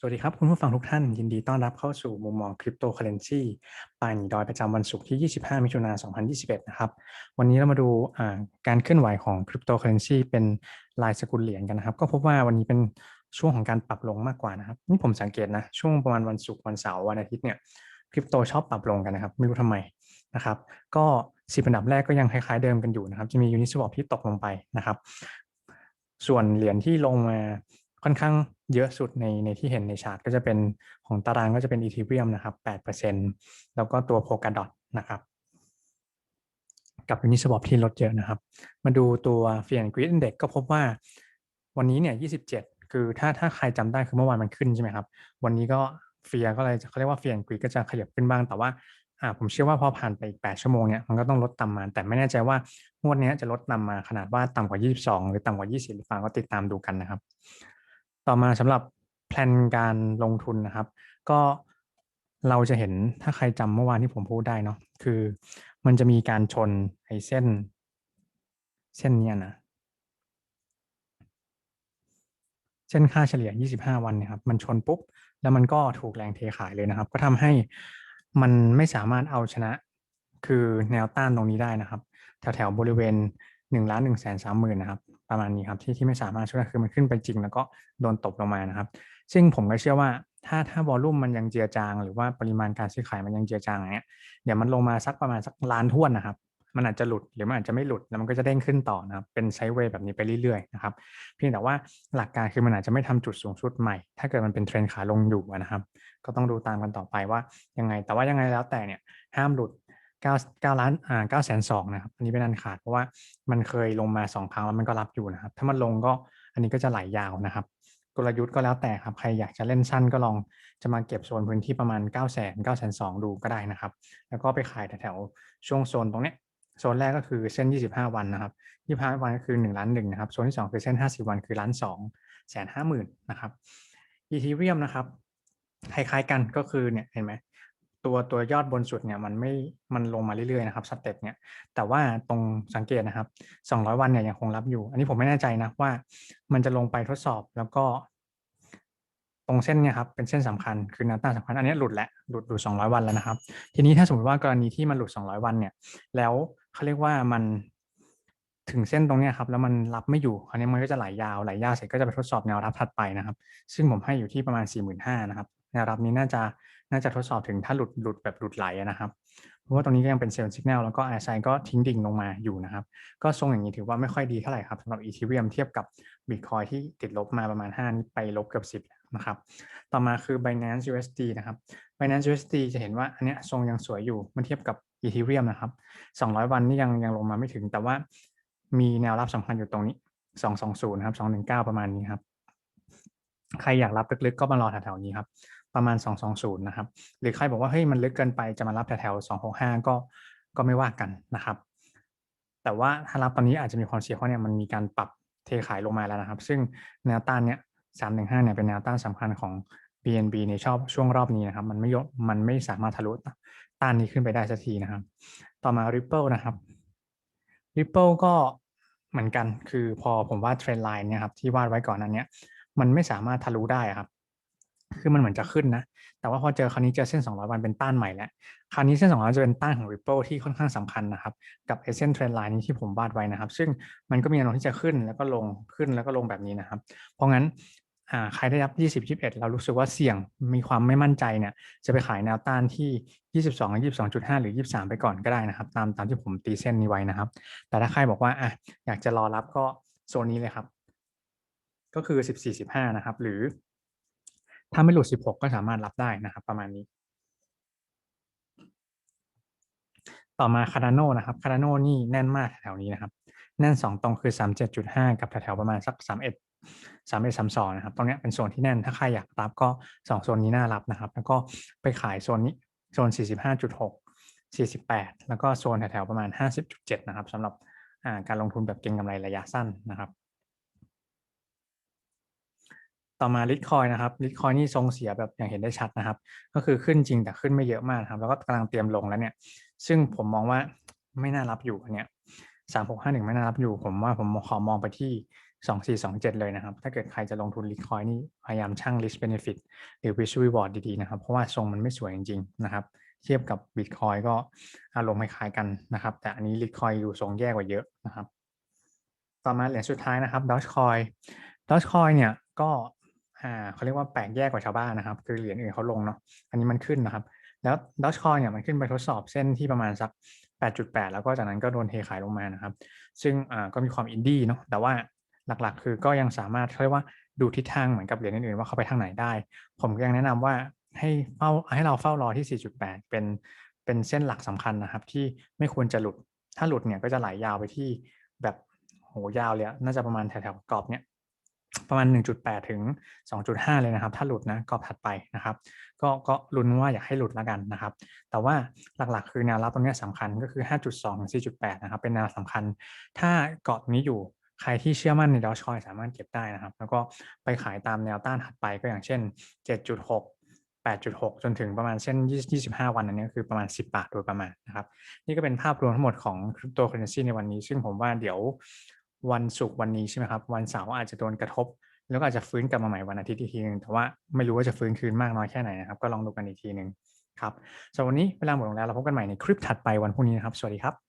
สวัสดีครับ คุณผู้ฟังทุกท่าน ยินดีต้อนรับเข้าสู่มุมมองคริปโตเคอเรนซีปายหนีดอยประจำวันศุกร์ที่ 25 มิถุนายน 2021 นะครับ วันนี้เรามาดูการเคลื่อนไหวของคริปโตเคอเรนซีเป็นลายสกุลเหรียญกันนะครับ ก็พบว่าวันนี้เป็นช่วงของการปรับลงมากกว่านะครับ นี่ผมสังเกตนะ ช่วงประมาณวันศุกร์วันเสาร์วันอาทิตย์เนี่ยคริปโตชอบปรับลงกันนะครับ ไม่รู้ทำไมนะครับ ก็สิบอันดับแรกก็ยังคล้ายๆเดิมกันอยู่นะครับ จะมียูนิสวอปที่ตกลงไปนะครับส่วนเหรียญที่ลงมา ค่อนข้างเยอะสุดในในที่เห็นในชาร์ตก็จะเป็นของตารางก็จะเป็นอีทีเรียมนะครับ8%แล้วก็ตัวโพกาดอทนะครับกับยูนิสวอปที่ลดเยอะนะครับ มาดูตัวเฟียนกรีดอินเด็กก็พบว่าวันนี้เนี่ย 27 คือถ้าถ้าใครจำได้คือเมื่อวานมันขึ้นใช่ไหมครับ วันนี้ก็เฟียก็เลยเขาเรียกว่าเฟียนกรีดก็จะขยับขึ้นบ้าง แต่ว่าอ่าผมเชื่อว่าพอผ่านไปอีก 8 ชั่วโมงเนี่ยมันก็ต้องลดต่ำมา แต่ไม่แน่ใจว่างวดนี้จะลดต่ำมาขนาดว่าต่ำกว่า 22 หรือต่ำกว่า 20 หรือเปล่าก็ติดตามดูกันนะครับ ต่อมาสำหรับแผนการลงทุนนะครับ ก็เราจะเห็นถ้าใครจำเมื่อวานที่ผมพูดได้เนาะคือมันจะมีการชนไอ้เส้น เส้นเนี้ยนะเส้นค่าเฉลี่ย 25 วันนี่ยครับ มันชนปุ๊บ แล้วมันก็ถูกแรงเทขายเลยนะครับ ก็ทำให้มันไม่สามารถเอาชนะคือแนวต้านตรงนี้ได้นะครับ แถวแถวบริเวณ1ล้าน1แสนสามหมื่นนะครับ ประมาณนี้ครับที่ที่ไม่สามารถช่วยคือมันขึ้นไปจริง แล้วก็โดนตบลงมานะครับ ซึ่งผมก็เชื่อว่าถ้าถ้าวอลุ่มมันยังเจือจาง หรือว่าปริมาณการซื้อขายมันยังเจือจางอย่างเงี้ยเดี๋ยวมันลงมาสักประมาณสักล้านท่วนนะครับ มันอาจจะหลุดหรือมันอาจจะไม่หลุดแล้วมันก็จะเด้งขึ้นต่อนะครับเป็นไซด์เวย์แบบนี้ไปเรื่อยๆนะครับเพียงแต่ว่าหลักการคือมันอาจจะไม่ทำจุดสูงสุดใหม่ ถ้าเกิดมันเป็นเทรนขาลงอยู่นะครับ ก็ต้องดูตามกันต่อไปว่ายังไงแต่ว่ายังไงแล้วแต่เนี่ยห้ามหลุด 9 9ล้านอ่า9แสนสองนะครับอันนี้เป็นอันขาดเพราะว่ามันเคยลงมา2ครั้งแล้วมันก็รับอยู่นะครับ ถ้ามันลงก็อันนี้ก็จะไหลายาวนะครับ กลยุทธ์ก็แล้วแต่ครับใครอยากจะเล่นสั้นก็ลองจะมาเก็บโซนพื้นที่ประมาณ9 0 0 0 0 9 2 0 0 0ดูก็ได้นะครับ แล้วก็ไปขายแถวๆช่วงโซนตรงนี้โซนแรกก็คือเส้น 25 วันนะครับ25 วันก็คือ1ล้านหนึ่งนะครับโซนที่ 2 คือเส้น 50 วันคือล้านสองแสนห้าหมื่นนะครับอีทีเรียมนะครับคล้ายๆกันก็คือเนี่ยเห็นไหม ตัวตัวยอดบนสุดเนี่ยมันไม่มันลงมาเรื่อยๆนะครับสเต็ปเนี่ยแต่ว่าตรงสังเกตนะครับ 200 วันเนี่ยยังคงรับอยู่ อันนี้ผมไม่แน่ใจนะว่า มันจะลงไปทดสอบแล้วก็ ตรงเส้นเนี่ยครับเป็นเส้นสำคัญคือแนวต้านสำคัญอันนี้หลุดแล้วหลุดหลุด200 วันแล้วนะครับ ทีนี้ถ้าสมมติว่ากรณีที่มันหลุด 200 วันเนี่ย แล้วเขาเรียกว่ามันถึงเส้นตรงนี้ครับแล้วมันรับไม่อยู่อันนี้มันก็จะไหลายาวไหลายาวเสร็จก็จะไปทดสอบแนวรับถัดไปนะครับ ซึ่งผมให้อยู่ที่ประมาณ 45,000นะครับ แนวรับนี้น่าจะน่าจะทดสอบถึงถ้าหลุดหลุดแบบหลุดไหลนะครับเพราะว่าตรงนี้ก็ยังเป็นเซลล์สัญญาณแล้วก็ไอซก็ทิ้งดิ่งลงมาอยู่นะครับ ก็ทรงอย่างนี้ถือว่าไม่ค่อยดีเท่าไหร่ครับสำหรับอีทีเรียมเทียบกับบิตคอยที่ติดลบมาประมาณ 5 นี้ไปลบเกือบ10นะครับต่อมาคือ Binance USD นะครับ Binance USD จะเห็นว่าอันนี้ทรงยังสวยอยู่เมื่อเทียบกับอีทีเรียมนะครับ 200 วันนี่ยังยังลงมาไม่ถึง แต่ว่ามีแนวรับสำคัญอยู่ตรงนี้ 220ครับ219 ประมาณนี้ครับใครอยากรับลึกๆก็มารอแถวๆนี้ครับ ประมาณ 220 นะครับ หรือใครบอกว่าเฮ้ยมันลึกเกินไปจะมารับแถวๆ265 ก็ก็ไม่ว่ากันนะครับ แต่ว่าถ้ารับตอนนี้อาจจะมีความเสี่ยงเพราะเนี่ยมันมีการปรับเทขายลงมาแล้วนะครับ ซึ่งแนวต้านเนี่ย315เนี่ยเป็นแนวต้านสำคัญของ BNB ในชอบช่วงรอบนี้นะครับ มันไม่ยกมันไม่สามารถทะลุต้านนี้ขึ้นไปได้สักทีนะครับ ต่อมา Ripple นะครับ Ripple ก็เหมือนกันคือพอผมวาดเทรนไลน์เนี่ยครับที่วาดไว้ก่อนนั้นเนี่ยมันไม่สามารถทะลุได้ครับ คือมันเหมือนจะขึ้นนะ แต่ว่าพอเจอคราวนี้เจอเส้น 200 วันเป็นต้านใหม่แล้ว คราวนี้เส้น 200 จะเป็นต้านของ Ripple ที่ค่อนข้างสำคัญนะครับ กับเส้นเทรนไลน์นี้ที่ผมวาดไว้นะครับ ซึ่งมันก็มีแนวโน้มที่จะขึ้นแล้วก็ลงขึ้นแล้วก็ลงแบบนี้นะครับ เพราะงั้นใครได้รับ 20 21 เรารู้สึกว่าเสี่ยงมีความไม่มั่นใจเนี่ย จะไปขายแนวต้านที่ 22 22.5 หรือ 23 ไปก่อนก็ได้นะครับ ตามตามที่ผมตีเส้นนี้ไว้นะครับ แต่ถ้าใครบอกว่าอะอยากจะรอรับก็โซนนี้เลยครับ ก็คือ 14 15 นะครับ หรือ ถ้าไม่หลุด 16 ก็สามารถรับได้นะครับ ประมาณนี้ ต่อมาคาร์ดาโนนะครับคาร์ดาโนนี่แน่นมากแถวนี้นะครับ แน่น 2 ตรงคือ 37.5 กับแถวๆประมาณสัก 31 31 32นะครับ ตรงนี้เป็นโซนที่แน่น ถ้าใครอยากรับก็ 2 โซนนี้น่ารับนะครับ แล้วก็ไปขายโซนนี้ โซน 45.6 48 แล้วก็โซนแถวๆประมาณ 50.7 นะครับสำหรับการลงทุนแบบเก็งกำไรระยะสั้นนะครับ ต่อมาลิทคอยนะครับลิทคอยนี่ทรงเสียแบบอย่างเห็นได้ชัดนะครับ ก็คือขึ้นจริงแต่ขึ้นไม่เยอะมากครับ แล้วก็กำลังเตรียมลงแล้วเนี่ย ซึ่งผมมองว่าไม่น่ารับอยู่เนี้ยสามหกห้าหนึ่งไม่น่ารับอยู่ ผมว่าผมขอมองไปที่2427เจ็ดเลยนะครับ ถ้าเกิดใครจะลงทุน Litecoin นี่พยายามชั่ง risk benefit หรือ risk reward ดีๆนะครับ เพราะว่าทรงมันไม่สวยจริงๆนะครับ เทียบกับ Bitcoin ก็อารมณ์คล้ายๆกันนะครับ แต่อันนี้ Litecoin ดูทรงแย่กว่าเยอะนะครับ ต่อมาเหรียญสุดท้ายนะครับ Dogecoin Dogecoin เนี่ยก็ อ่าเขาเรียกว่าแปลกแยกกว่าชาวบ้านนะครับ คือเหรียญอื่นเขาลงเนาะอันนี้มันขึ้นนะครับ แล้ว Dogecoin เนี่ยมันขึ้นไปทดสอบเส้นที่ประมาณสัก 8.8 แล้วก็จากนั้นก็โดนเทขายลงมานะครับ ซึ่งอ่าก็มีความอินดี้เนาะแต่ว่าหลักๆ คือก็ยังสามารถเรียกว่าดูทิศทางเหมือนกับเหรียญอื่นๆว่าเขาไปทางไหนได้ ผมก็ยังแนะนำว่าให้เฝ้าให้เราเฝ้ารอที่ 4.8 เป็นเป็นเส้นหลักสำคัญนะครับ ที่ไม่ควรจะหลุด ถ้าหลุดเนี่ยก็จะไหลยาวไปที่แบบโหยาวเลยน่าจะประมาณแถวๆกรอบเนี่ย ประมาณ 1.8 ถึง 2.5 เลยนะครับ ถ้าหลุดนะกรอบถัดไปนะครับ ก็ก็ลุ้นว่าอยากให้หลุดแล้วกันนะครับ แต่ว่าหลักๆ คือแนวรับตรงนี้สำคัญก็คือ 5.2 ถึง 4.8 นะครับ เป็นแนวสำคัญ ถ้าเกาะนี้อยู่ใครที่เชื่อมั่นใน Dogecoin สามารถเก็บได้นะครับ แล้วก็ไปขายตามแนวต้านถัดไปก็อย่างเช่น 7.6 8.6 จนถึงประมาณเส้น 25 วันอันนี้คือประมาณ 10 บาทโดยประมาณนะครับ นี่ก็เป็นภาพรวมทั้งหมดของ Cryptocurrency ในวันนี้ ซึ่งผมว่าเดี๋ยว วันศุกร์วันนี้ใช่ไหมครับ วันเสาร์อาจจะโดนกระทบ แล้วก็อาจจะฟื้นกลับมาใหม่วันอาทิตย์อีกทีนึงแต่ว่าไม่รู้ว่าจะฟื้นคืนมากน้อยแค่ไหนนะครับ ก็ลองดูกันอีกทีหนึ่งครับสำหรับวันนี้เวลาหมดลงแล้วเราพบกันใหม่ในคลิปถัดไปวันพรุ่งนี้นะครับ สวัสดีครับ